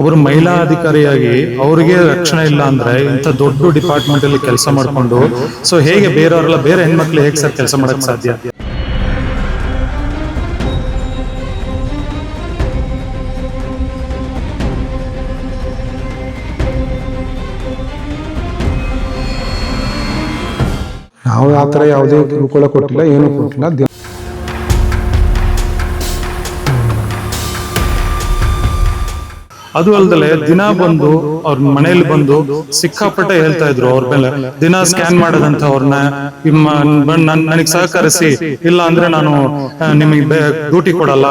ಒಬ್ಬರು ಮಹಿಳಾ ಅಧಿಕಾರಿಯಾಗಿ ಅವರಿಗೆ ರಕ್ಷಣೆ ಇಲ್ಲ ಅಂದ್ರೆ ಇಂಥ ದೊಡ್ಡ ಡಿಪಾರ್ಟ್ಮೆಂಟ್ ಅಲ್ಲಿ ಕೆಲಸ ಮಾಡ್ಕೊಂಡು ಸೊ ಹೇಗೆ ಬೇರೆಯವರೆಲ್ಲ, ಬೇರೆ ಹೆಣ್ಮಕ್ಳು ಹೇಗೆ ಸರ್ ಕೆಲಸ ಮಾಡಕ್ ಸಾಧ್ಯ? ನಾವು ಆ ಥರ ಯಾವುದೇ ಕಿರುಕುಳ ಕೊಟ್ಟಿಲ್ಲ, ಏನೂ ಕೊಟ್ಟಿಲ್ಲ. ಅದು ಅಲ್ದಲೆ ದಿನ ಬಂದು ಅವ್ರ ಮನೆಯಲ್ಲಿ ಬಂದು ಸಿಕ್ಕಾಪಟ್ಟೆ ಹೇಳ್ತಾ ಇದ್ರು ಅವ್ರ ಮೇಲೆ. ದಿನ ಸ್ಕ್ಯಾನ್ ಮಾಡದಂತ ಅವ್ರನ್ನ ನನಗೆ ಸಹಕರಿಸಿ. ಇಲ್ಲ ಅಂದ್ರೆ ನಾನು ನಿಮಗೆ ಡ್ಯೂಟಿ ಕೊಡಲ್ಲ.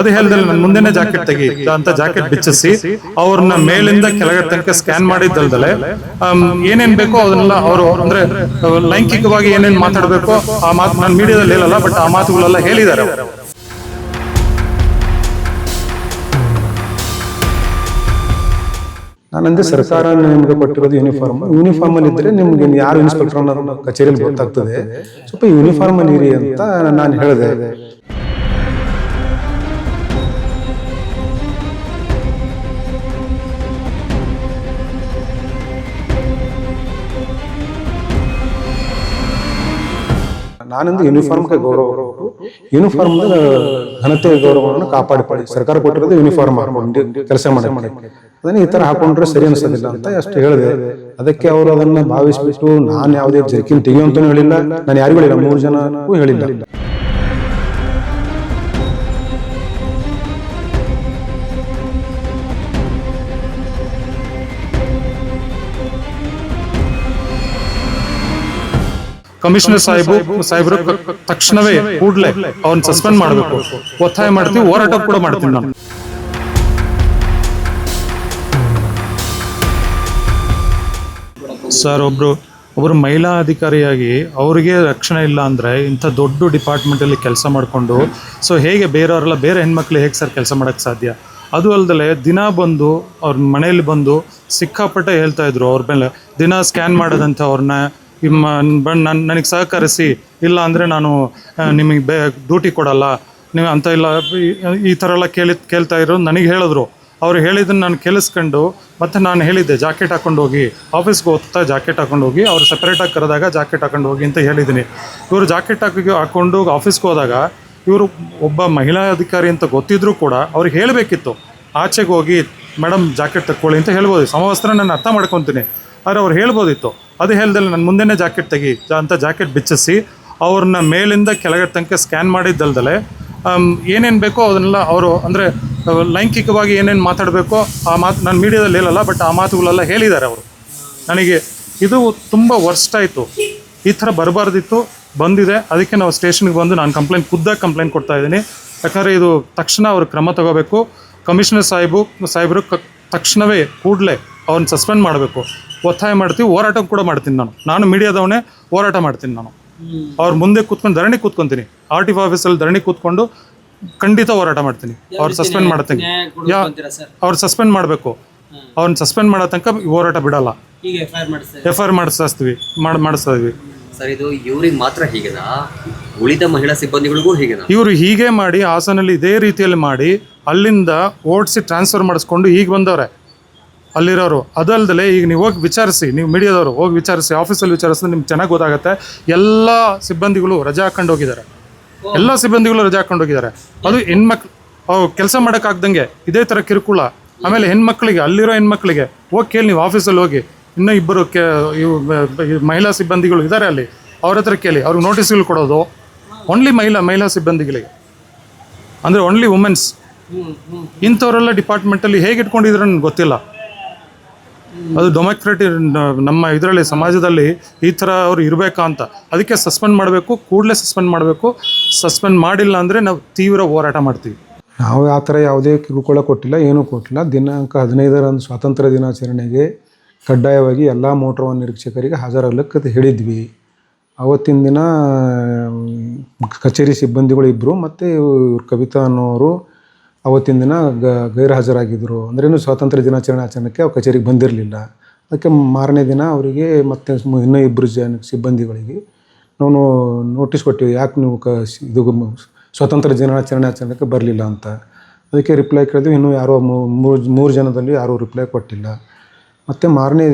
ಅದು ಹೇಳಿದ್ರೆ ನನ್ನ ಮುಂದೆನೆ ಜಾಕೆಟ್ ತೆಗಿ ಅಂತ ಜಾಕೆಟ್ ಬಿಚ್ಚಿಸಿ ಅವ್ರನ್ನ ಮೇಲಿಂದ ಕೆಳಗಡೆ ತನಕ ಸ್ಕ್ಯಾನ್ ಮಾಡಿದ್ದಲ್ದಲೆ ಏನೇನ್ ಬೇಕೋ ಅದನ್ನೆಲ್ಲ ಅವರು ಅಂದ್ರೆ, ಲೈಂಗಿಕವಾಗಿ ಏನೇನ್ ಮಾತಾಡಬೇಕು ಆ ಮಾತು ನಾನು ಮೀಡಿಯಾದಲ್ಲಿ ಹೇಳಲ್ಲ, ಬಟ್ ಆ ಮಾತುಗಳೆಲ್ಲ ಹೇಳಿದ್ದಾರೆ ನಾನಂದ್ರೆ ಸರ್ಕಾರ ನಿಮ್ಗೆ ಕೊಟ್ಟಿರೋದು ಯೂನಿಫಾರ್ಮ್ ಯೂನಿಫಾರ್ಮ್ ಅಲ್ಲಿ ಇದ್ರೆ ನಿಮ್ಗೆ ಯಾರು ಇನ್ಸ್ಪೆಕ್ಟರ್ ಅನ್ನೋದು ಕಚೇರಿಯಲ್ಲಿ ಗೊತ್ತಾಗ್ತದೆ. ಸ್ವಲ್ಪ ಯೂನಿಫಾರ್ಮ್ ಅಲ್ಲಿ ಇರಿ ಅಂತ ನಾನು ಹೇಳಿದೆ. ನಾನಂದ್ರೆ ಯೂನಿಫಾರ್ಮ್ಗೆ ಗೌರವ ಯೂನಿಫಾರ್ಮ್ ಘನತೆ ಗೌರವವನ್ನು ಕಾಪಾಡಿಕೊಳ್ಳಿ ಸರ್ಕಾರ ಕೊಟ್ಟಿರೋದು ಯೂನಿಫಾರ್ಮ್ ಹಾಕೊಂಡು ಕೆಲಸ ಮಾಡಿ ಅದನ್ನ ಈ ತರ ಹಾಕೊಂಡ್ರೆ ಸರಿ ಅನಿಸೋದಿಲ್ಲ ಅಂತ ಅಷ್ಟು ಹೇಳಿದೆ. ಅದಕ್ಕೆ ಅವರು ಅದನ್ನ ಭಾವಿಸ್ಬಿಟ್ಟು ನಾನು ಯಾವುದೇ ಜರ್ಕಿನ್ ಅಂತಲೂ ಹೇಳಿಲ್ಲ, ನಾನು ಯಾರಿಗೂ ಹೇಳಿಲ್ಲ, ಮೂರು ಜನಕ್ಕೂ ಹೇಳಿಲ್ಲ. ಕಮಿಷನರ್ ಸಾಹೇಬು, ಸಾಹೇಬರು, ತಕ್ಷಣವೇ ಕೂಡ್ಲೆ ಅವ್ನ ಸಸ್ಪೆಂಡ್ ಮಾಡಬೇಕು. ಒತ್ತಾಯ ಮಾಡ್ತೀವಿ, ಹೋರಾಟ ಕೂಡ ಮಾಡ್ತೀನಿ ನಾನು ಸರ್, ಒಬ್ರು ಒಬ್ರು ಮಹಿಳಾ ಅಧಿಕಾರಿಯಾಗಿ ಅವರಿಗೆ ರಕ್ಷಣೆ ಇಲ್ಲ ಅಂದ್ರೆ ಇಂಥ ದೊಡ್ಡ ಡಿಪಾರ್ಟ್ಮೆಂಟ್ ಅಲ್ಲಿ ಕೆಲಸ ಮಾಡಿಕೊಂಡು, ಸೊ ಹೇಗೆ ಬೇರೆಯವರೆಲ್ಲ, ಬೇರೆ ಹೆಣ್ಮಕ್ಳು ಹೇಗೆ ಸರ್ ಕೆಲಸ ಮಾಡಕ್ ಸಾಧ್ಯ? ಅದು ಅಲ್ಲದೆ ದಿನ ಬಂದು ಅವ್ರ ಮನೆಯಲ್ಲಿ ಬಂದು ಸಿಕ್ಕಾಪಟ್ಟೆ ಹೇಳ್ತಾ ಇದ್ರು ಅವ್ರ ಮೇಲೆ. ದಿನ ಸ್ಕ್ಯಾನ್ ಮಾಡದಂತ ಅವ್ರನ್ನ ನನಗೆ ಸಹಕರಿಸಿ, ಇಲ್ಲ ಅಂದರೆ ನಾನು ನಿಮಗೆ ಬೇ, ಡ್ಯೂಟಿ ಕೊಡಲ್ಲ. ನೀವು ಅಂತ ಇಲ್ಲ, ಈ- ಥರ ಎಲ್ಲ ಕೇಳಿ, ಕೇಳ್ತಾ ಇರೋ ನನಗೆ ಹೇಳಿದ್ರು. ಅವ್ರು ಹೇಳಿದ್ದನ್ನು ನಾನು ಕೇಳಿಸ್ಕೊಂಡು, ಮತ್ತು ನಾನು ಹೇಳಿದ್ದೆ, ಜಾಕೆಟ್ ಹಾಕೊಂಡು ಹೋಗಿ, ಆಫೀಸ್ಗೆ ಹೋಗ್ತಾ ಜಾಕೆಟ್ ಹಾಕೊಂಡು ಹೋಗಿ, ಅವ್ರು ಸಪ್ರೇಟಾಗಿ ಕರೆದಾಗ ಜಾಕೆಟ್ ಹಾಕೊಂಡು ಹೋಗಿ ಅಂತ ಹೇಳಿದ್ದೀನಿ ಇವರು ಜಾಕೆಟ್ ಹಾಕಿ ಹಾಕ್ಕೊಂಡು ಆಫೀಸ್ಗೆ ಹೋದಾಗ, ಇವರು ಒಬ್ಬ ಮಹಿಳಾ ಅಧಿಕಾರಿ ಅಂತ ಗೊತ್ತಿದ್ರು ಕೂಡ ಅವ್ರಿಗೆ ಹೇಳಬೇಕಿತ್ತು. ಆಚೆಗೆ ಹೋಗಿ ಮೇಡಮ್ ಜಾಕೆಟ್ ತಕ್ಕೊಳ್ಳಿ ಅಂತ ಹೇಳ್ಬೋದು. ಸಮವಸ್ತ್ರ ನಾನು ಅರ್ಥ ಮಾಡ್ಕೊತೀನಿ. ಆದರೆ ಅವ್ರು ಹೇಳ್ಬೋದಿತ್ತು. ಅದು ಹೇಳ್ದಲ್ಲ ನನ್ನ ಮುಂದೆನೇ ಜಾಕೆಟ್ ತೆಗಿ ಅಂತ ಜಾಕೆಟ್ ಬಿಚ್ಚಿಸಿ ಅವ್ರನ್ನ ಮೇಲಿಂದ ಕೆಳಗೆ ತನಕ ಸ್ಕ್ಯಾನ್ ಮಾಡಿದ್ದಲ್ದಲೆ ಏನೇನು ಬೇಕೋ ಅದನ್ನೆಲ್ಲ ಅವರು, ಅಂದರೆ ಲೈಂಗಿಕವಾಗಿ ಏನೇನು ಮಾತಾಡಬೇಕೋ ಆ ಮಾತು, ನಾನು ಮೀಡಿಯಾದಲ್ಲಿ ಹೇಳಲ್ಲ, ಬಟ್ ಆ ಮಾತುಗಳೆಲ್ಲ ಹೇಳಿದ್ದಾರೆ ಅವರು. ನನಗೆ ಇದು ತುಂಬ ವರ್ಸ್ಟ್ ಆಯಿತು. ಈ ಥರ ಬರಬಾರ್ದಿತ್ತು, ಬಂದಿದೆ. ಅದಕ್ಕೆ ನಾವು ಸ್ಟೇಷನ್ಗೆ ಬಂದು ನಾನು ಕಂಪ್ಲೇಂಟ್, ಖುದ್ದಾಗಿ ಕಂಪ್ಲೇಂಟ್ ಕೊಡ್ತಾ ಇದ್ದೀನಿ. ಯಾಕಂದರೆ ಇದು ತಕ್ಷಣ ಅವರು ಕ್ರಮ ತಗೋಬೇಕು. ಕಮಿಷನರ್ ಸಾಹೇಬು, ಸಾಹೇಬರು ತಕ್ಷಣವೇ ಕೂಡಲೇ ಅವ್ರನ್ನ ಸಸ್ಪೆಂಡ್ ಮಾಡಬೇಕು. ಒತ್ತಾಯ ಮಾಡ್ತೀವಿ ಹೋರಾಟ ಕೂಡ ಮಾಡ್ತೀನಿ ನಾನು. ನಾನು ಮೀಡಿಯಾದವನೇ ಹೋರಾಟ ಮಾಡ್ತೀನಿ ನಾನು. ಅವ್ರ ಮುಂದೆ ಕೂತ್ಕೊಂಡು ಧರಣಿ ಕೂತ್ಕೊಂತೀನಿ. ಆರ್ ಟಿ ಆಫೀಸಲ್ಲಿ ಧರಣಿ ಕೂತ್ಕೊಂಡು ಖಂಡಿತ ಹೋರಾಟ ಮಾಡ್ತೀನಿ. ಅವ್ರು ಸಸ್ಪೆಂಡ್ ಮಾಡ್ತೀನಿ. ಯಾ ಅವ್ರು ಸಸ್ಪೆಂಡ್ ಮಾಡಬೇಕು. ಅವ್ರನ್ನ ಸಸ್ಪೆಂಡ್ ಮಾಡೋ ತನಕ ಹೋರಾಟ ಬಿಡಲ್ಲ. ಎಫ್ ಐ ಆರ್ ಮಾಡಿಸ್ತೀವಿ ಮಾಡಿ ಮಾಡಿಸ್ತಾ ಇದೀವಿ. ಸರ್ ಇದು ಇವ್ರಿಗೆ ಮಾತ್ರ ಹೀಗೆನಾ? ಉಳಿದ ಮಹಿಳಾ ಸಿಬ್ಬಂದಿಗಳಿಗೂ ಹೀಗೆನಾ? ಇವರು ಹೀಗೆ ಮಾಡಿ ಹಾಸನಲ್ಲಿ ಇದೇ ರೀತಿಯಲ್ಲಿ ಮಾಡಿ ಅಲ್ಲಿಂದ ಓಡಿಸಿ ಟ್ರಾನ್ಸ್ಫರ್ ಮಾಡಿಸ್ಕೊಂಡು ಈಗ ಬಂದವ್ರೆ. ಅಲ್ಲಿರೋರು. ಅದಲ್ದಲೆ ಈಗ ನೀವು ಹೋಗಿ ವಿಚಾರಿಸಿ ನೀವು ಮೀಡಿಯಾದವರು ಹೋಗಿ ವಿಚಾರಿಸಿ ಆಫೀಸಲ್ಲಿ ವಿಚಾರಿಸಿದ್ರೆ ನಿಮ್ಗೆ ಚೆನ್ನಾಗಿ ಗೊತ್ತಾಗುತ್ತೆ. ಎಲ್ಲ ಸಿಬ್ಬಂದಿಗಳು ರಜಾ ಹಾಕೊಂಡು ಹೋಗಿದ್ದಾರೆ. ಎಲ್ಲ ಸಿಬ್ಬಂದಿಗಳು ರಜಾ ಹಾಕೊಂಡು ಹೋಗಿದ್ದಾರೆ. ಅದು ಹೆಣ್ಮಕ್ಳು ಅವು ಕೆಲಸ ಮಾಡೋಕ್ಕಾಗ್ದಂಗೆ ಇದೇ ಥರ ಕಿರುಕುಳ. ಆಮೇಲೆ ಹೆಣ್ಮಕ್ಳಿಗೆ ಅಲ್ಲಿರೋ ಹೆಣ್ಮಕ್ಳಿಗೆ ಹೋಗಿ ಕೇಳಿ ನೀವು ಆಫೀಸಲ್ಲಿ ಹೋಗಿ. ಇನ್ನೂ ಇಬ್ಬರು ಕೆ ಇವು ಮಹಿಳಾ ಸಿಬ್ಬಂದಿಗಳು ಇದ್ದಾರೆ ಅಲ್ಲಿ. ಅವ್ರ ಹತ್ರ ಕೇಳಿ ಅವ್ರಿಗೆ ನೋಟಿಸ್ಗಳು ಕೊಡೋದು. ಓನ್ಲಿ ಮಹಿಳಾ ಮಹಿಳಾ ಸಿಬ್ಬಂದಿಗಳಿಗೆ. ಅಂದರೆ ಓನ್ಲಿ ವುಮೆನ್ಸ್ ಇಂಥವರೆಲ್ಲ ಡಿಪಾರ್ಟ್ಮೆಂಟಲ್ಲಿ ಹೇಗೆ ಇಟ್ಕೊಂಡಿದ್ರೆ ನನಗೆ ಗೊತ್ತಿಲ್ಲ. ಅದು ಡೆಮೋಕ್ರೆಟಿಕ್ ನಮ್ಮ ಇದರಲ್ಲಿ, ಸಮಾಜದಲ್ಲಿ ಈ ಥರ ಅವ್ರು ಇರಬೇಕಾ ಅಂತ. ಅದಕ್ಕೆ ಸಸ್ಪೆಂಡ್ ಮಾಡಬೇಕು, ಕೂಡಲೇ ಸಸ್ಪೆಂಡ್ ಮಾಡಬೇಕು. ಸಸ್ಪೆಂಡ್ ಮಾಡಿಲ್ಲ ಅಂದರೆ ನಾವು ತೀವ್ರ ಹೋರಾಟ ಮಾಡ್ತೀವಿ. ನಾವು ಆ ಥರ ಯಾವುದೇ ಕಿರುಕುಳ ಕೊಟ್ಟಿಲ್ಲ, ಏನೂ ಕೊಟ್ಟಿಲ್ಲ. ದಿನಾಂಕ ಹದಿನೈದರಂದು ಸ್ವಾತಂತ್ರ್ಯ ದಿನಾಚರಣೆಗೆ ಕಡ್ಡಾಯವಾಗಿ ಎಲ್ಲ ಮೋಟಾರ್ ನಿರೀಕ್ಷಕರಿಗೆ ಹಾಜರಾಗಲಿಕ್ಕೆ ಹೇಳಿದ್ವಿ. ಅವತ್ತಿನ ದಿನ ಕಚೇರಿ ಸಿಬ್ಬಂದಿಗಳು ಇಬ್ಬರು ಮತ್ತು ಇವ್ರು ಕವಿತಾ ಅನ್ನೋರು ಅವತ್ತಿನ ದಿನ ಗ ಗೈರು ಅಂದ್ರೆ ಅಂದ್ರೇನು ಸ್ವಾತಂತ್ರ್ಯ ದಿನಾಚರಣೆ ಆಚರಣೆಗೆ ಅವ್ರು ಕಚೇರಿಗೆ ಬಂದಿರಲಿಲ್ಲ. ಅದಕ್ಕೆ ಮಾರನೇ ದಿನ ಅವರಿಗೆ ಮತ್ತೆ ಇನ್ನೂ ಇಬ್ಬರು ಜನ ಸಿಬ್ಬಂದಿಗಳಿಗೆ ನಾವು ನೋಟಿಸ್ ಕೊಟ್ಟಿವಿ, ಯಾಕೆ ನೀವು ಕ ಇದು ಸ್ವಾತಂತ್ರ್ಯ ದಿನಾಚರಣೆ ಆಚರಣೆಗೆ ಬರಲಿಲ್ಲ ಅಂತ. ಅದಕ್ಕೆ ರಿಪ್ಲೈ ಕೇಳಿದ್ವಿ, ಇನ್ನೂ ಯಾರೋ ಮೂರು ಮೂರು ಜನದಲ್ಲಿ ಯಾರೂ ರಿಪ್ಲೈ ಕೊಟ್ಟಿಲ್ಲ. ಮತ್ತು ಮಾರನೇ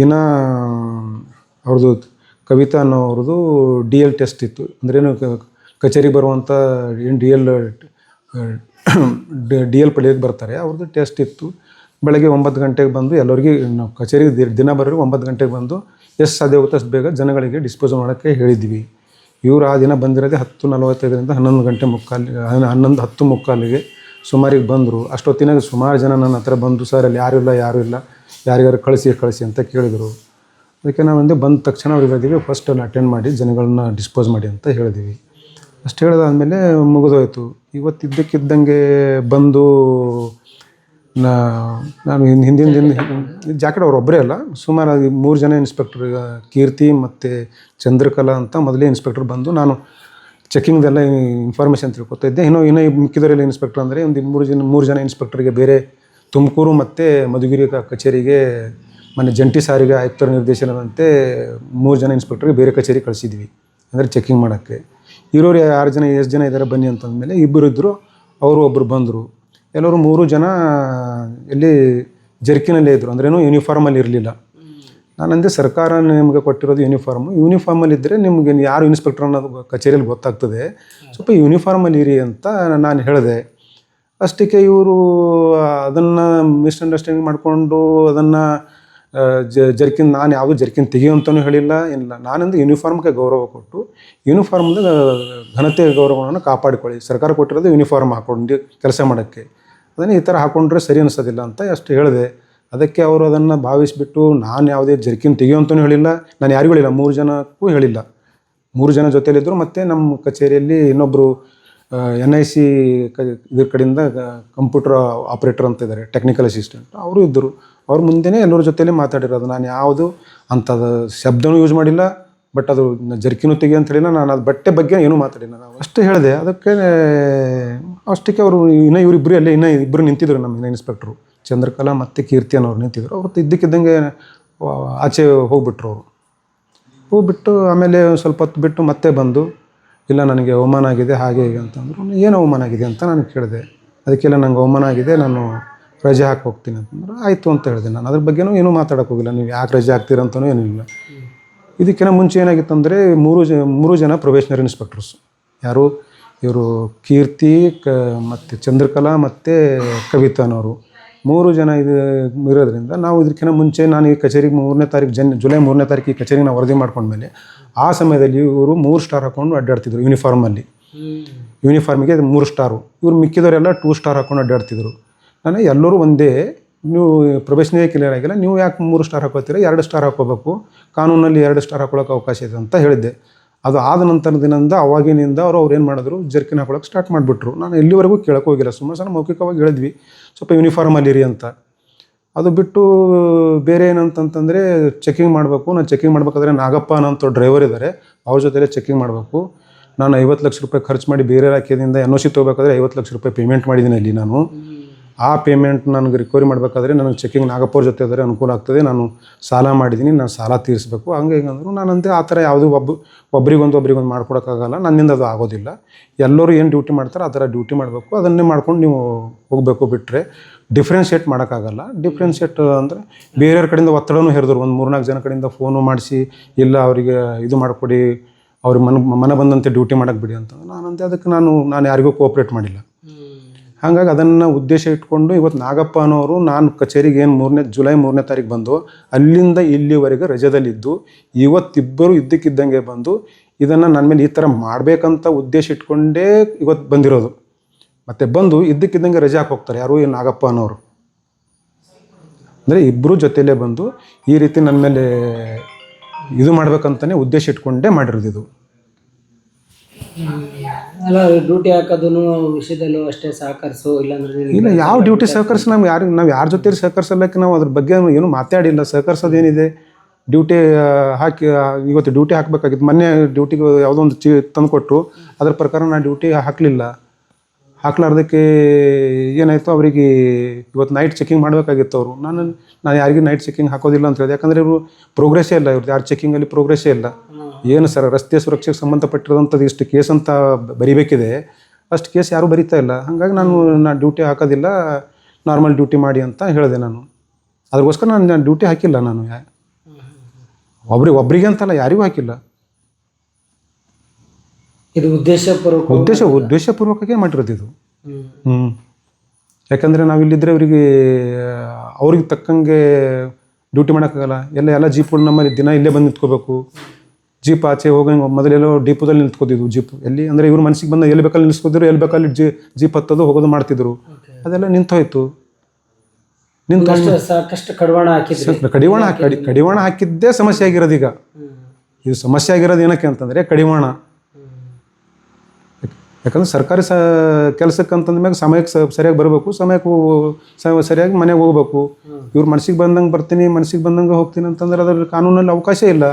ದಿನ ಅವ್ರದ್ದು ಕವಿತಾ ಅನ್ನೋ ಅವ್ರದ್ದು ಡಿ ಎಲ್ ಟೆಸ್ಟ್ ಇತ್ತು. ಅಂದ್ರೇನು ಕಚೇರಿಗೆ ಬರುವಂಥ ಏನು ಡಿ ಎಲ್ ಡಿ ಎಲ್ ಪಡೆಯೋಕ್ಕೆ ಬರ್ತಾರೆ. ಅವ್ರದ್ದು ಟೆಸ್ಟ್ ಇತ್ತು. ಬೆಳಗ್ಗೆ ಒಂಬತ್ತು ಗಂಟೆಗೆ ಬಂದು ಎಲ್ಲರಿಗೆ ನಾವು ಕಚೇರಿಗೆ ದಿ- ದಿನ ಬರೋರು ಒಂಬತ್ತು ಗಂಟೆಗೆ ಬಂದು ಎಷ್ಟು ಸಾಧ್ಯ ಆಗುತ್ತೆ ಅಷ್ಟು ಬೇಗ ಜನಗಳಿಗೆ ಡಿಸ್ಪೋಸ್ ಮಾಡೋಕ್ಕೆ ಹೇಳಿದ್ವಿ. ಇವರು ಆ ದಿನ ಬಂದಿರೋದೇ ಹತ್ತು ನಲವತ್ತೈದರಿಂದ ಹನ್ನೊಂದು ಗಂಟೆ ಮುಕ್ಕಾಲು ಹನ್ನ- ಹನ್ನೊಂದು ಹತ್ತು ಮುಕ್ಕಾಲಿಗೆ ಸುಮಾರಿಗೆ ಬಂದರು. ಅಷ್ಟೊತ್ತಿನಾಗ ಸುಮಾರು ಜನ ನನ್ನ ಹತ್ರ ಬಂದು ಸರ್, ಅಲ್ಲಿ ಯಾರೂ ಇಲ್ಲ ಯಾರೂ ಇಲ್ಲ. ಯಾರಿಗಾರು ಕಳಿಸಿ ಕಳಿಸಿ ಅಂತ ಕೇಳಿದರು. ಅದಕ್ಕೆ ನಾವೊಂದೇ ಬಂದ ತಕ್ಷಣ ಅವ್ರಿಗೆ ಹೇಳಿದ್ವಿ ಫಸ್ಟ್ ಅಲ್ಲಿ ಅಟೆಂಡ್ ಮಾಡಿ, ಜನಗಳನ್ನ ಡಿಸ್ಪೋಸ್ ಮಾಡಿ ಅಂತ ಹೇಳಿದ್ವಿ. ಅಷ್ಟು ಹೇಳಿದಾದ್ಮೇಲೆ ಮುಗಿದೋಯ್ತು. ಇವತ್ತು ಇದ್ದಕ್ಕಿದ್ದಂಗೆ ಬಂದು ನಾ, ನಾನು ಹಿಂದ್- ಹಿಂದಿನ ದಿನ ಜಾಕೆಟ್ ಅವ್ರು ಒಬ್ಬರೇ ಅಲ್ಲ, ಸುಮಾರು ಮೂರು ಜನ ಇನ್ಸ್ಪೆಕ್ಟರ್ ಕೀರ್ತಿ ಮತ್ತು ಚಂದ್ರಕಲಾ ಅಂತ ಮೊದಲೇ ಇನ್ಸ್ಪೆಕ್ಟರ್ ಬಂದು ನಾನು ಚೆಕಿಂಗ್ದೆಲ್ಲ ಇನ್ಫಾರ್ಮೇಷನ್ ತಿಳ್ಕೊತಾ ಇದ್ದೆ. ಇನ್ನೂ ಇನ್ನೂ ಮಿಕ್ಕಿದವರೆಲ್ಲ ಇನ್ಸ್ಪೆಕ್ಟರ್ ಅಂದರೆ ಒಂದು ಮೂರು ಜನ ಮೂರು ಜನ ಇನ್ಸ್ಪೆಕ್ಟರ್ಗೆ ಬೇರೆ ತುಮಕೂರು ಮತ್ತು ಮಧುಗಿರಿ ಕಚೇರಿಗೆ ಮೊನ್ನೆ ಜಂಟಿ ಸಾರಿಗೆ ಆಯುಕ್ತರ ನಿರ್ದೇಶನದಂತೆ ಮೂರು ಜನ ಇನ್ಸ್ಪೆಕ್ಟರ್ಗೆ ಬೇರೆ ಕಚೇರಿ ಕಳಿಸಿದ್ವಿ. ಅಂದರೆ ಚೆಕಿಂಗ್ ಮಾಡೋಕ್ಕೆ. ಇರೋರು ಆರು ಜನ, ಎಷ್ಟು ಜನ ಇದ್ದಾರೆ ಬನ್ನಿ ಅಂತಂದಮೇಲೆ ಇಬ್ಬರು ಇದ್ದರು ಅವರು ಒಬ್ಬರು ಬಂದರು. ಎಲ್ಲರೂ ಮೂರು ಜನ, ಇಲ್ಲಿ ಜರ್ಕಿನಲ್ಲೇ ಇದ್ದರು ಅಂದ್ರೇನು ಯೂನಿಫಾರ್ಮಲ್ಲಿ ಇರಲಿಲ್ಲ. ನಾನಂದೆ ಸರ್ಕಾರ ನಿಮಗೆ ಕೊಟ್ಟಿರೋದು ಯೂನಿಫಾರ್ಮು ಯೂನಿಫಾರ್ಮಲ್ಲಿ ಇದ್ದರೆ ನಿಮಗೆ ಯಾರು ಇನ್ಸ್ಪೆಕ್ಟರ್ ಅನ್ನೋದು ಕಚೇರಿಯಲ್ಲಿ ಗೊತ್ತಾಗ್ತದೆ. ಸ್ವಲ್ಪ ಯೂನಿಫಾರ್ಮಲ್ಲಿ ಇರಿ ಅಂತ ನಾನು ಹೇಳಿದೆ. ಅಷ್ಟಕ್ಕೆ ಇವರು ಅದನ್ನು ಮಿಸ್ಅಂಡರ್ಸ್ಟ್ಯಾಂಡಿಂಗ್ ಮಾಡಿಕೊಂಡು ಅದನ್ನು ಜರ್ಕಿನ್, ನಾನು ಯಾವುದು ಜರ್ಕಿನ್ ತೆಗಿಯುವಂತನೂ ಹೇಳಿಲ್ಲ. ಇಲ್ಲ ನಾನಂದು ಯೂನಿಫಾರ್ಮ್ಗೆ ಗೌರವ ಕೊಟ್ಟು ಯೂನಿಫಾರ್ಮ್ದ ಘನತೆ ಗೌರವವನ್ನು ಕಾಪಾಡಿಕೊಳ್ಳಿ. ಸರ್ಕಾರ ಕೊಟ್ಟಿರೋದು ಯೂನಿಫಾರ್ಮ್ ಹಾಕೊಂಡು ಕೆಲಸ ಮಾಡೋಕ್ಕೆ. ಅದನ್ನು ಈ ಥರ ಹಾಕೊಂಡ್ರೆ ಸರಿ ಅನಿಸೋದಿಲ್ಲ ಅಂತ ಅಷ್ಟು ಹೇಳಿದೆ. ಅದಕ್ಕೆ ಅವರು ಅದನ್ನು ಭಾವಿಸಿಬಿಟ್ಟು, ನಾನು ಯಾವುದೇ ಜರ್ಕಿನ್ ತೆಗಿಯುವಂತನೂ ಹೇಳಿಲ್ಲ. ನಾನು ಯಾರಿಗೂ ಹೇಳಿಲ್ಲ, ಮೂರು ಜನಕ್ಕೂ ಹೇಳಿಲ್ಲ. ಮೂರು ಜನ ಜೊತೆಯಲ್ಲಿದ್ದರು ಮತ್ತು ನಮ್ಮ ಕಚೇರಿಯಲ್ಲಿ ಇನ್ನೊಬ್ಬರು ಎನ್ ಐ ಸಿ ಕ, ಇದ್ರ ಕಡೆಯಿಂದ ಕಂಪ್ಯೂಟರ್ ಆಪ್ರೇಟರ್ ಅಂತ ಇದ್ದಾರೆ ಟೆಕ್ನಿಕಲ್ ಅಸಿಸ್ಟೆಂಟ್ ಅವರು ಇದ್ದರು. ಅವ್ರ ಮುಂದೆನೇ ಎಲ್ಲರ ಜೊತೆಲೇ ಮಾತಾಡಿರೋದು. ನಾನು ಯಾವುದು ಅಂಥದ್ದು ಶಬ್ದನೂ ಯೂಸ್ ಮಾಡಿಲ್ಲ ಬಟ್ ಅದು ಜರ್ಕಿನೂ ತೆಗಿ ಅಂತ ಹೇಳಿಲ್ಲ. ನಾನು ಅದು ಬಟ್ಟೆ ಬಗ್ಗೆ ಏನೂ ಮಾತಾಡಿಲ್ಲ. ನಾವು ಅಷ್ಟೇ ಹೇಳಿದೆ. ಅದಕ್ಕೆ, ಅಷ್ಟಕ್ಕೆ ಅವರು ಇನ್ನೂ ಇವರಿಬ್ಬರು ಅಲ್ಲೇ, ಇನ್ನೂ ಇಬ್ಬರು ನಿಂತಿದ್ರು ನಮ್ಮ ಇನ್ಸ್ಪೆಕ್ಟ್ರು ಚಂದ್ರಕಲಾ ಮತ್ತು ಕೀರ್ತಿ ಅನ್ನೋರು ನಿಂತಿದ್ರು. ಅವ್ರು ಇದ್ದಕ್ಕಿದ್ದಂಗೆ ಆಚೆ ಹೋಗ್ಬಿಟ್ರು ಅವರು. ಹೋಗ್ಬಿಟ್ಟು ಆಮೇಲೆ ಸ್ವಲ್ಪ ಹೊತ್ತು ಬಿಟ್ಟು ಮತ್ತೆ ಬಂದು ಇಲ್ಲ, ನನಗೆ ಅವಮಾನ ಆಗಿದೆ, ಹಾಗೆ ಹೀಗೆ ಅಂತಂದರು ಏನು ಅವಮಾನ ಆಗಿದೆ ಅಂತ ನಾನು ಕೇಳಿದೆ. ಅದಕ್ಕೆಲ್ಲ ನಂಗೆ ಅವಮಾನ ಆಗಿದೆ, ನಾನು ರಜೆ ಹಾಕಿ ಹೋಗ್ತೀನಿ ಅಂತಂದ್ರೆ ಆಯಿತು ಅಂತ ಹೇಳಿದೆ ನಾನು. ಅದ್ರ ಬಗ್ಗೆನೂ ಏನೂ ಮಾತಾಡೋಕೆ ಹೋಗಿಲ್ಲ. ನೀವು ಯಾಕೆ ರಜೆ ಹಾಕ್ತೀರಂತನೂ ಏನೂ ಏನಿಲ್ಲ ಇದಕ್ಕಿಂತ ಮುಂಚೆ ಏನಾಗಿತ್ತು ಅಂದರೆ ಮೂರು ಜ, ಮೂರು ಜನ ಪ್ರೊಬೇಷನರಿ ಇನ್ಸ್ಪೆಕ್ಟರ್ಸ್. ಯಾರು? ಇವರು ಕೀರ್ತಿ ಕ, ಮತ್ತು ಚಂದ್ರಕಲಾ ಮತ್ತು ಕವಿತಾನವರು ಮೂರು ಜನ ಇದು ಇರೋದ್ರಿಂದ ನಾವು ಇದಕ್ಕಿಂತ ಮುಂಚೆ ನಾನು ಈ ಕಚೇರಿಗೆ ಮೂರನೇ ತಾರೀಕು ಜನ್ ಜುಲೈ ಮೂರನೇ ತಾರೀಕು ಈ ಕಚೇರಿಗೆ ನಾವು ವರದಿ ಮಾಡ್ಕೊಂಡ್ಮೇಲೆ ಆ ಸಮಯದಲ್ಲಿ ಇವರು ಮೂರು ಸ್ಟಾರ್ ಹಾಕೊಂಡು ಅಡ್ಡಾಡ್ತಿದ್ರು ಯೂನಿಫಾರ್ಮಲ್ಲಿ ಯೂನಿಫಾರ್ಮಿಗೆ ಮೂರು ಸ್ಟಾರು ಇವ್ರು ಮಿಕ್ಕಿದವರೆಲ್ಲ ಟೂ ಸ್ಟಾರ್ ಹಾಕೊಂಡು ಅಡ್ಡಾಡ್ತಿದ್ರು. ನಾನು ಎಲ್ಲರೂ ಒಂದೇ, ನೀವು ಪ್ರೊಬೇಷನರಿ ಕ್ಲಿಯರ್ ಆಗಿಲ್ಲ, ನೀವು ಯಾಕೆ ಮೂರು ಸ್ಟಾರ್ ಹಾಕೋತೀರ? ಎರಡು ಸ್ಟಾರ್ ಹಾಕೋಬೇಕು. ಕಾನೂನಲ್ಲಿ ಎರಡು ಸ್ಟಾರ್ ಹಾಕೊಳ್ಳೋಕೆ ಅವಕಾಶ ಇದೆ ಅಂತ ಹೇಳಿದ್ದೆ. ಅದು ಆದ ನಂತರ ದಿನದಿಂದ ಅವಾಗಿನಿಂದ ಅವರು ಅವ್ರು ಏನು ಮಾಡಿದ್ರು? ಜರ್ಕಿನ್ ಹಾಕೊಳಕ್ಕೆ ಸ್ಟಾರ್ಟ್ ಮಾಡಿಬಿಟ್ರು. ನಾನು ಎಲ್ಲಿವರೆಗೂ ಕೇಳಕ್ಕೆ ಹೋಗಿಲ್ಲ. ಸುಮ್ಮನೆ ಸಣ್ಣ ಮೌಖಿಕವಾಗಿ ಹೇಳಿದ್ವಿ. ಸ್ವಲ್ಪ ಯೂನಿಫಾರ್ಮ್ ಅಲ್ಲಿರಿ ಅಂತ. ಅದು ಬಿಟ್ಟು ಬೇರೆ ಏನಂತಂತಂದರೆ ಚೆಕಿಂಗ್ ಮಾಡಬೇಕು. ನಾನು ಚೆಕಿಂಗ್ ಮಾಡಬೇಕಾದ್ರೆ ನಾಗಪ್ಪ ಅನ್ನೋಂಥ ಡ್ರೈವರ್ ಇದ್ದಾರೆ ಅವ್ರ ಜೊತೆಲೇ ಚೆಕಿಂಗ್ ಮಾಡಬೇಕು. ನಾನು ಐವತ್ತು ಲಕ್ಷ ರೂಪಾಯಿ ಖರ್ಚು ಮಾಡಿ ಬೇರೆ ರಾಜ್ಯದಿಂದ ಎನ್ ಒ ಸಿ ತೊಗೋಬೇಕಾದ್ರೆ ಐವತ್ತು ಲಕ್ಷ ರೂಪಾಯಿ ಪೇಮೆಂಟ್ ಮಾಡಿದ್ದೀನಿ ಅಲ್ಲಿ ನಾನು. ಆ ಪೇಮೆಂಟ್ ನನಗೆ ರಿಕವರಿ ಮಾಡಬೇಕಾದ್ರೆ ನನಗೆ ಚೆಕಿಂಗ್ ನಾಗಪ್ಪ ಜೊತೆ ಇದ್ದಾರೆ, ಅನುಕೂಲ ಆಗ್ತದೆ. ನಾನು ಸಾಲ ಮಾಡಿದ್ದೀನಿ ನಾನು ಸಾಲ ತೀರಿಸಬೇಕು. ಹಂಗೆ ಹಿಂಗೆ ಅಂದರು. ನಾನಂತೆ ಆ ಥರ ಯಾವುದೂ ಒಬ್ಬ, ಒಬ್ರಿಗೊಂದು ಒಬ್ರಿಗೊಂದು ಮಾಡ್ಕೊಡೋಕ್ಕಾಗಲ್ಲ. ನನ್ನಿಂದ ಅದು ಆಗೋದಿಲ್ಲ. ಎಲ್ಲರೂ ಏನು ಡ್ಯೂಟಿ ಮಾಡ್ತಾರೆ ಆ ಥರ ಡ್ಯೂಟಿ ಮಾಡಬೇಕು. ಅದನ್ನೇ ಮಾಡ್ಕೊಂಡು ನೀವು ಹೋಗಬೇಕು ಬಿಟ್ಟರೆ ಡಿಫ್ರೆನ್ಸಿಯೇಟ್ ಮಾಡೋಕ್ಕಾಗಲ್ಲ. ಡಿಫ್ರೆನ್ಷಿಯೇಟ್ ಅಂದರೆ ಬೇರೆಯವ್ರ ಕಡೆಯಿಂದ ಒತ್ತಡವೂ ಹೇರಿದ್ರು. ಒಂದು ಮೂರ್ನಾಲ್ಕು ಜನ ಕಡೆಯಿಂದ ಫೋನು ಮಾಡಿಸಿ, ಇಲ್ಲ ಅವರಿಗೆ ಇದು ಮಾಡಿಕೊಡಿ, ಅವ್ರಿಗೆ ಮನ ಮನ ಬಂದಂತೆ ಡ್ಯೂಟಿ ಮಾಡೋಕ್ಕೆ ಬಿಡಿ ಅಂತ. ನಾನಂತೆ ಅದಕ್ಕೆ ನಾನು ನಾನು ಯಾರಿಗೂ ಕೋಆಪ್ರೇಟ್ ಮಾಡಿಲ್ಲ. ಹಾಗಾಗಿ ಅದನ್ನು ಉದ್ದೇಶ ಇಟ್ಕೊಂಡು ಇವತ್ತು ನಾಗಪ್ಪ ಅನ್ನೋರು ನಾನು ಕಚೇರಿಗೆ ಏನು ಮೂರನೇ, ಜುಲೈ ಮೂರನೇ ತಾರೀಕು ಬಂದು, ಅಲ್ಲಿಂದ ಇಲ್ಲಿವರೆಗೆ ರಜದಲ್ಲಿದ್ದು, ಇವತ್ತಿಬ್ಬರು ಇದ್ದಕ್ಕಿದ್ದಂಗೆ ಬಂದು ಇದನ್ನು ನನ್ನ ಮೇಲೆ ಈ ಥರ ಮಾಡಬೇಕಂತ ಉದ್ದೇಶ ಇಟ್ಕೊಂಡೇ ಇವತ್ತು ಬಂದಿರೋದು. ಮತ್ತು ಬಂದು ಇದ್ದಕ್ಕಿದ್ದಂಗೆ ರಜೆ ಹಾಕಿ ಹೋಗ್ತಾರೆ ಯಾರು ಈ ನಾಗಪ್ಪ ಅನ್ನೋರು. ಅಂದರೆ ಇಬ್ಬರು ಜೊತೆಯಲ್ಲೇ ಬಂದು ಈ ರೀತಿ ನನ್ನ ಮೇಲೆ ಇದು ಮಾಡ್ಬೇಕಂತಲೇ ಉದ್ದೇಶ ಇಟ್ಕೊಂಡೇ ಮಾಡಿರೋದು ಇದು. ಅಲ್ಲ ಡ್ಯೂಟಿ ಹಾಕೋದನ್ನು ವಿಷಯದಲ್ಲೂ ಅಷ್ಟೇ ಸಹಕರಿಸು ಇಲ್ಲಾಂದ್ರೆ ಇಲ್ಲ ಯಾವ ಡ್ಯೂಟಿ ಸಹಕರಿಸಿ ನಮ್ಗೆ ಯಾರು ನಾವು ಯಾರ ಜೊತೆ ಸಹಕರಿಸಬೇಕು ನಾವು ಅದ್ರ ಬಗ್ಗೆ ಏನು ಮಾತಾಡಿಲ್ಲ ಸಹಕರಿಸೋದೇನಿದೆ? ಡ್ಯೂಟಿ ಹಾಕಿ ಇವತ್ತು ಡ್ಯೂಟಿ ಹಾಕಬೇಕಾಗಿತ್ತು. ಮೊನ್ನೆ ಡ್ಯೂಟಿಗೆ ಯಾವುದೋ ಒಂದು ಚಿ ತಂದು ಕೊಟ್ಟರು ಅದ್ರ ಪ್ರಕಾರ ನಾನು ಡ್ಯೂಟಿ ಹಾಕಲಿಲ್ಲ. ಹಾಕ್ಲಾರ್ದಕ್ಕೆ ಏನಾಯಿತು ಅವರಿಗೆ ಇವತ್ತು ನೈಟ್ ಚೆಕಿಂಗ್ ಮಾಡಬೇಕಾಗಿತ್ತು ಅವರು. ನಾನು ನಾನು ಯಾರಿಗೂ ನೈಟ್ ಚೆಕಿಂಗ್ ಹಾಕೋದಿಲ್ಲ ಅಂತ ಹೇಳಿದೆ. ಯಾಕಂದರೆ ಇವರು ಪ್ರೋಗ್ರೆಸ್ಸೇ ಇಲ್ಲ ಇವ್ರದ್ದು ಯಾರು ಚೆಕಿಂಗಲ್ಲಿ ಪ್ರೋಗ್ರೆಸ್ಸೇ ಇಲ್ಲ. ಏನು ಸರ್ ರಸ್ತೆ ಸುರಕ್ಷೆಗೆ ಸಂಬಂಧಪಟ್ಟಿರೋಂಥದ್ದು ಇಷ್ಟು ಕೇಸ್ ಅಂತ ಬರಿಬೇಕಿದೆ? ಅಷ್ಟು ಕೇಸ್ ಯಾರೂ ಬರಿತಾ ಇಲ್ಲ. ಹಾಗಾಗಿ ನಾನು ನಾನು ಡ್ಯೂಟಿ ಹಾಕೋದಿಲ್ಲ ನಾರ್ಮಲ್ ಡ್ಯೂಟಿ ಮಾಡಿ ಅಂತ ಹೇಳಿದೆ ನಾನು. ಅದಕ್ಕೋಸ್ಕರ ನಾನು ನಾನು ಡ್ಯೂಟಿ ಹಾಕಿಲ್ಲ ನಾನು. ಒಬ್ರಿಗೆ ಒಬ್ರಿಗೆ ಅಂತಲ್ಲ ಯಾರಿಗೂ ಹಾಕಿಲ್ಲ. ಇದು ಉದ್ದೇಶಪೂರ್ವಕ ಉದ್ದೇಶ ಉದ್ದೇಶಪೂರ್ವಕವಾಗೇ ಮಾಡಿರೋದು ಇದು. ಹ್ಞೂ ಯಾಕಂದರೆ ನಾವಿಲ್ಲಿದ್ದರೆ ಅವರಿಗೆ ಅವ್ರಿಗೆ ತಕ್ಕಂಗೆ ಡ್ಯೂಟಿ ಮಾಡೋಕ್ಕಾಗಲ್ಲ. ಎಲ್ಲ ಎಲ್ಲ ಜೀಪ್ಗಳು ನಮ್ಮಲ್ಲಿ ದಿನ ಇಲ್ಲೇ ಬಂದು ನಿಂತ್ಕೋಬೇಕು. ಜೀಪ್ ಆಚೆ ಹೋಗಂಗೆ ಮೊದಲೆಲ್ಲೋ ಡಿಪೋದಲ್ಲಿ ನಿಂತ್ಕೋತಿದ್ವು. ಜೀಪ್ ಎಲ್ಲಿ ಅಂದರೆ ಇವ್ರ ಮನಸ್ಸಿಗೆ ಬಂದ ಎಲ್ಲಿ ಬೇಕಲ್ಲಿ ನಿಲ್ಸ್ಕೋತಿದ್ರು ಎಲ್ಲಿ ಬೇಕಲ್ಲಿ ಜಿ ಜೀಪ್ ಹತ್ತೋದು ಹೋಗೋದು ಮಾಡ್ತಿದ್ರು. ಅದೆಲ್ಲ ನಿಂತೋಯ್ತು. ನಿಂತು ಸಾಕಷ್ಟು ಕಡಿವಾಣ ಹಾಕಿದ್ರಿ. ಕಡಿವಾಣ ಕಡಿ ಕಡಿವಾಣ ಹಾಕಿದ್ದೇ ಸಮಸ್ಯೆ ಆಗಿರೋದು ಈಗ. ಇದು ಸಮಸ್ಯೆ ಆಗಿರೋದು ಏನಕ್ಕೆ ಅಂತಂದರೆ ಕಡಿವಾಣ. ಯಾಕಂದ್ರೆ ಸರ್ಕಾರಿ ಸ ಕೆಲಸಕ್ಕೆ ಮ್ಯಾಗ ಸಮಯಕ್ಕೆ ಸರಿಯಾಗಿ ಬರಬೇಕು ಸಮಯಕ್ಕೆ ಸರಿಯಾಗಿ ಮನೆಗೆ ಹೋಗ್ಬೇಕು. ಇವ್ರ ಮನ್ಸಿಗೆ ಬಂದಂಗೆ ಬರ್ತೀನಿ ಮನ್ಸಿಗೆ ಬಂದಂಗೆ ಹೋಗ್ತೀನಿ ಅಂತಂದ್ರೆ ಅದ್ರಲ್ಲಿ ಕಾನೂನಲ್ಲಿ ಅವಕಾಶ ಇಲ್ಲ.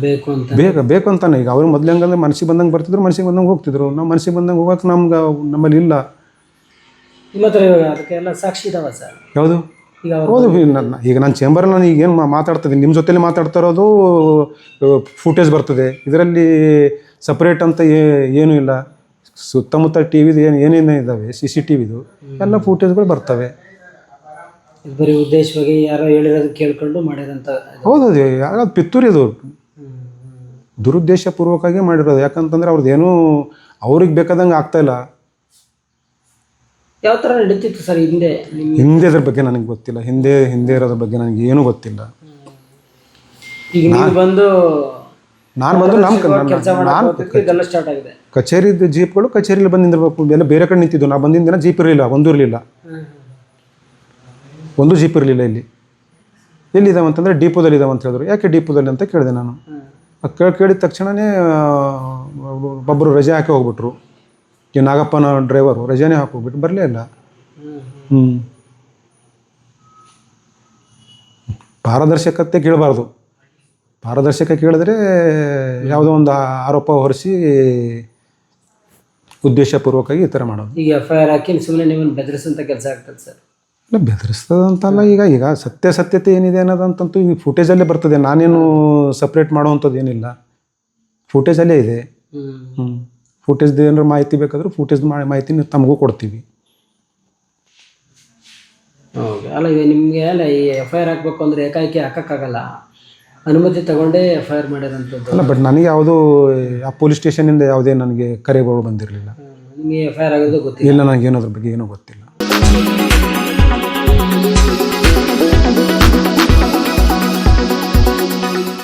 ಬೇಕು ಅಂತ. ಬೇಗ ಬೇಕು ಅಂತಾನೆ. ಈಗ ಅವ್ರು ಮೊದ್ಲು ಹೆಂಗಂದ್ರೆ ಮನಸ್ಸಿಗೆ ಬಂದಂಗೆ ಬರ್ತಿದ್ರು ಮನಸ್ಸಿಗೆ ಬಂದಂಗೆ ಹೋಗ್ತಿದ್ರು. ನಾವು ಮನಸ್ಸಿಗೆ ಬಂದಂಗೆ ಹೋಗಕ್ಕೆ ನಮ್ಗೆ ನಮ್ಮಲ್ಲಿ ಇಲ್ಲ. ನಿಮ್ಮ ಹತ್ರ ಇವಾಗ ಅದಕ್ಕೆಲ್ಲ ಸಾಕ್ಷಿ ಇದಾವ ಸರ್? ಯಾವುದು? ಈಗ ಅವ್ರು ಹೌದು ಈ ನನ್ನ ಈಗ ನಾನು ಚೇಂಬರ್ ನಾನು ಈಗ ಏನು ಮಾತಾಡ್ತಿದ್ದೀನಿ. ನಿಮ್ಮ ಜೊತೆಲಿ ಮಾತಾಡ್ತಾ ಇರೋದು ಫುಟೇಜ್ ಬರ್ತದೆ. ಇದರಲ್ಲಿ ಸಪ್ರೇಟ್ ಅಂತ ಏ- ಏನೂ ಇಲ್ಲ. ಸುತ್ತಮುತ್ತ ಟಿ ವಿದು ಏನು ಏನೇನು ಇದ್ದಾವೆ ಸಿ ಸಿ ಟಿ ವಿದು ಎಲ್ಲ ಫುಟೇಜ್ಗಳು ಬರ್ತವೆ. ಇದು ಬರೀ ಉದ್ದೇಶವಾಗಿ ಯಾರೋ ಹೇಳಿರೋದು ಕೇಳ್ಕೊಂಡು ಮಾಡಿದಂತ ಹೌದು ಅದು ಯಾರು ಪಿತ್ತೂರಿ ಅದು. ದುರುದ್ದೇಶಪೂರ್ವಕವಾಗಿ ಮಾಡಿರೋದು. ಯಾಕಂತಂದ್ರೆ ಅವ್ರದ್ದು ಏನೂ ಅವ್ರಿಗೆ ಬೇಕಾದಂಗೆ ಆಗ್ತಾ ಇಲ್ಲ. ಯಾವ ಥರ ನಡೀತಿತ್ತು ಸರ್ ಹಿಂದೆ ನಿಮ್ಮ ಹಿಂದೆ ಅದ್ರ ಬಗ್ಗೆ ನನಗೆ ಗೊತ್ತಿಲ್ಲ. ಹಿಂದೆ ಹಿಂದೆ ಇರೋದ್ರ ಬಗ್ಗೆ ನನಗೆ ಏನೂ ಗೊತ್ತಿಲ್ಲ. ಈಗ ನೀವು ಬಂದು ನಾನು ಬಂದು ನಮ್ಮ ನಾನು ಮಾಡೋದಕ್ಕೆ ಇದೆಲ್ಲ ಸ್ಟಾರ್ಟ್ ಆಗಿದೆ. ಕಚೇರಿದು ಜೀಪ್ಗಳು ಕಚೇರಿಲಿ ಬಂದು ನಿಂದಿರ್ಬೇಕು. ಎಲ್ಲ ಬೇರೆ ಕಡೆ ನಿಂತಿದ್ದು ನಾ ಬಂದಿದ್ದ ದಿನ ಜೀಪ್ ಇರಲಿಲ್ಲ ಒಂದು ಇರಲಿಲ್ಲ. ಒಂದು ಜೀಪ್ ಇರಲಿಲ್ಲ ಇಲ್ಲಿ. ಎಲ್ಲಿದ್ದಾವೆ ಅಂತಂದರೆ ಡಿಪೋದಲ್ಲಿ ಇದ್ದಾವೆ ಅಂತ ಹೇಳಿದ್ರು. ಯಾಕೆ ಡಿಪೋದಲ್ಲಿ ಅಂತ ಕೇಳಿದೆ ನಾನು. ಕೇಳಿ ಕೇಳಿದ ತಕ್ಷಣವೇ ಒಬ್ಬರು ರಜೆ ಹಾಕಿ ಹೋಗ್ಬಿಟ್ರು. ಈ ನಾಗಪ್ಪನ ಡ್ರೈವರು ರಜೆನೇ ಹಾಕೋಗ್ಬಿಟ್ಟು ಬರಲೇ ಇಲ್ಲ. ಹ್ಞೂ ಪಾರದರ್ಶಕತೆ ಕೇಳಬಾರ್ದು. ಪಾರದರ್ಶಕ ಕೇಳಿದ್ರೆ ಯಾವುದೋ ಒಂದು ಆರೋಪ ಹೊರಿಸಿ ಉದ್ದೇಶಪೂರ್ವಕವಾಗಿ ಈ ಥರ ಮಾಡೋದು. ಈಗ ಎಫ್ ಐ ಆರ್ ಹಾಕಿ ಸುಮ್ಮನೆ ನಿಮ್ಮನ್ನು ಬೆದರಿಸುವಂಥ ಕೆಲಸ ಆಗ್ತದೆ ಸರ್. ಇಲ್ಲ ಬೆದರಿಸ್ತದಂತಲ್ಲ ಈಗ. ಈಗ ಸತ್ಯ ಸತ್ಯತೆ ಏನಿದೆ ಅನ್ನೋದಂತಂತೂ ಈ ಫುಟೇಜಲ್ಲೇ ಬರ್ತದೆ. ನಾನೇನು ಸಪ್ರೇಟ್ ಮಾಡುವಂಥದ್ದು ಏನಿಲ್ಲ. ಫುಟೇಜಲ್ಲೇ ಇದೆ. ಹ್ಞೂ ಫುಟೇಜ್ದು ಏನಾರು ಮಾಹಿತಿ ಬೇಕಾದರೂ ಫುಟೇಜ್ ಮಾಹಿತಿ ತಮಗೂ ಕೊಡ್ತೀವಿ. ಹೌದು. ಅಲ್ಲ ಈಗ ನಿಮಗೆ ಅಲ್ಲ ಈ ಎಫ್ ಐ ಆರ್ ಹಾಕ್ಬೇಕು ಅಂದರೆ ಏಕಾಏಕಿ ಹಾಕೋಕ್ಕಾಗಲ್ಲ. ಅನುಮತಿ ತಗೊಂಡೇ ಎಫ್ ಐ ಆರ್ ಮಾಡಿರೋಂಥದ್ದು. ಅಲ್ಲ ಬಟ್ ನನಗೆ ಯಾವುದೂ ಆ ಪೊಲೀಸ್ ಸ್ಟೇಷನಿಂದ ಯಾವುದೇ ನನಗೆ ಕರೆಗಳು ಬಂದಿರಲಿಲ್ಲ. ನಿಮಗೆ ಎಫ್ ಐ ಆರ್ ಆಗೋದು ಗೊತ್ತಿಲ್ಲ. ಇಲ್ಲ ನನಗೇನು ಅದ್ರ ಬಗ್ಗೆ ಏನೂ ಗೊತ್ತಿಲ್ಲ.